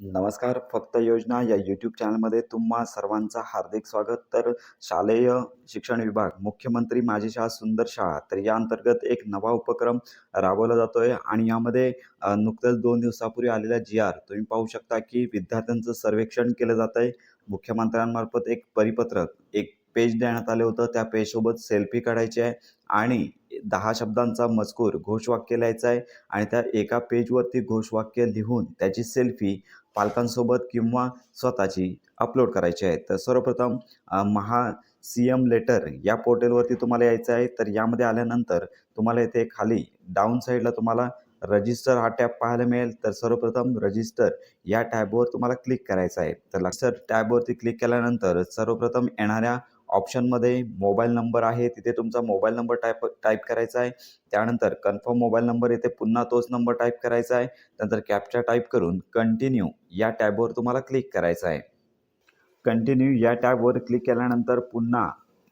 नमस्कार फक्त योजना या यूट्यूब चॅनलमध्ये तुम्हा सर्वांचं हार्दिक स्वागत. तर शालेय शिक्षण विभाग मुख्यमंत्री माझी शाळा सुंदर शाळा तर या अंतर्गत एक नवा उपक्रम राबवला जातो आहे आणि यामध्ये नुकतंच दोन दिवसापूर्वी आलेला जी आर तुम्ही पाहू शकता की विद्यार्थ्यांचं सर्वेक्षण केलं जात आहे मुख्यमंत्र्यांमार्फत एक परिपत्रक एक पेज देण्यात आलं होतं. त्या पेजसोबत सेल्फी काढायची आहे आणि दहा शब्दांचा मजकूर घोषवाक्य लिहायचा आहे आणि त्या एका पेजवरती घोषवाक्य लिहून त्याची सेल्फी पालकांसोबत किंवा स्वतःची अपलोड करायची आहे. तर सर्वप्रथम महा सी एम लेटर या पोर्टलवरती तुम्हाला यायचं आहे. तर यामध्ये आल्यानंतर तुम्हाला इथे खाली डाऊन साईडला तुम्हाला रजिस्टर हा टॅब पाहायला मिळेल. तर सर्वप्रथम रजिस्टर या टॅबवर तुम्हाला क्लिक करायचं आहे. तर रजिस्टर टॅबवरती क्लिक केल्यानंतर सर्वप्रथम येणाऱ्या ऑप्शनमध्ये मोबाईल नंबर आहे तिथे तुमचा मोबाईल नंबर टाईप टाईप करायचा आहे. त्यानंतर कन्फर्म मोबाईल नंबर येथे पुन्हा तोच नंबर टाईप करायचा आहे. नंतर कॅप्चा टाईप करून कंटिन्यू या टॅबवर तुम्हाला क्लिक करायचं आहे. कंटिन्यू या टॅबवर क्लिक केल्यानंतर पुन्हा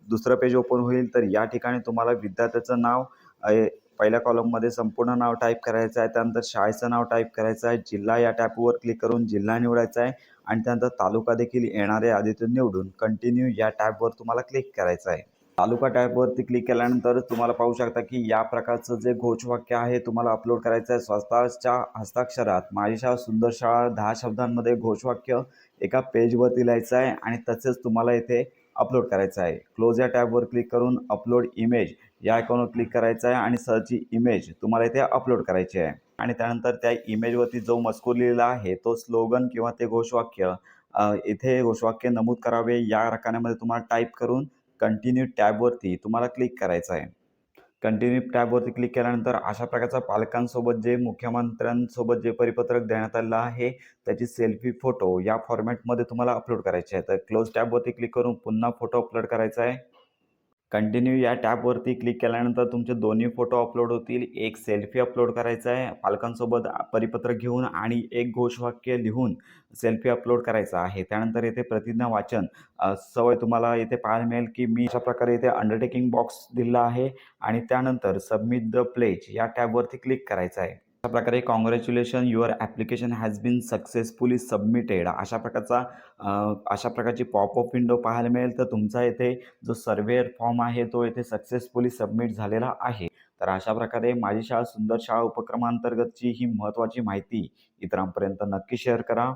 दुसरं पेज ओपन होईल. तर या ठिकाणी तुम्हाला विद्यार्थ्याचं नाव पहिल्या कॉलममध्ये संपूर्ण नाव टाईप करायचं आहे. त्यानंतर शाळेचं नाव टाईप करायचं आहे. जिल्हा या टॅपवर क्लिक करून जिल्हा निवडायचा आहे. आणि त्यानंतर तालुका देखील येणाऱ्या यादीतून निवडून कंटिन्यू या टॅबवर तुम्हाला क्लिक करायचं आहे. तालुका टॅबवरती क्लिक केल्यानंतर तुम्हाला पाहू शकता की या प्रकारचं जे घोषवाक्य आहे तुम्हाला अपलोड करायचं आहे. स्वतःच्या हस्ताक्षरात माझी शाळा सुंदर शाळा दहा शब्दांमध्ये घोषवाक्य एका पेजवरती लिहायचं आहे. आणि तसेच तुम्हाला इथे अपलोड करायचं आहे. क्लोज या टॅबवर क्लिक करून अपलोड इमेज या आयकॉनवर क्लिक करायचं आहे आणि सरची इमेज तुम्हाला इथे अपलोड करायची आहे. आणि त्यानंतर त्या इमेजवरती जो मजकूर लिहिलेला आहे तो स्लोगन किंवा ते घोषवाक्य इथे घोषवाक्य नमूद करावे या रकान्यामध्ये तुम्हाला टाईप करून कंटिन्यू टॅबवरती तुम्हाला क्लिक करायचं आहे. कंटिन्यू टॅबवरती क्लिक केल्यानंतर अशा प्रकारचा पालकांसोबत जे मुख्यमंत्र्यांसोबत जे परिपत्रक देण्यात आलेलं आहे त्याची सेल्फी फोटो या फॉर्मॅटमध्ये तुम्हाला अपलोड करायचे आहे. तर क्लोज टॅबवरती क्लिक करून पुन्हा फोटो अपलोड करायचा आहे. कंटिन्यू या टॅबवरती क्लिक केल्यानंतर तुमचे दोन्ही फोटो अपलोड होतील. एक सेल्फी अपलोड करायचा आहे. पालकांसोबत परिपत्र घेऊन आणि एक घोषवाक्य लिहून सेल्फी अपलोड करायचा आहे. त्यानंतर येथे प्रतिज्ञा वाचन. सवय तुम्हाला येथे पाहायला मिळेल की मी अशा प्रकारे इथे अंडरटेकिंग बॉक्स दिला आहे. आणि त्यानंतर सबमिट द प्लेज या टॅबवरती क्लिक करायचं आहे. अशा प्रकारे congratulation your application has been successfully submitted अशा प्रकारचा अशा प्रकारची पॉपअप विंडो पाहायला मिळेल. तर तुमचा येथे जो सर्वेअर फॉर्म आहे तो येथे सक्सेसफुली सबमिट झालेला आहे. तर अशा प्रकारे माझी शाळा सुंदर शाळा उपक्रमांतर्गतची ही महत्त्वाची माहिती इतरांपर्यंत नक्की शेअर करा.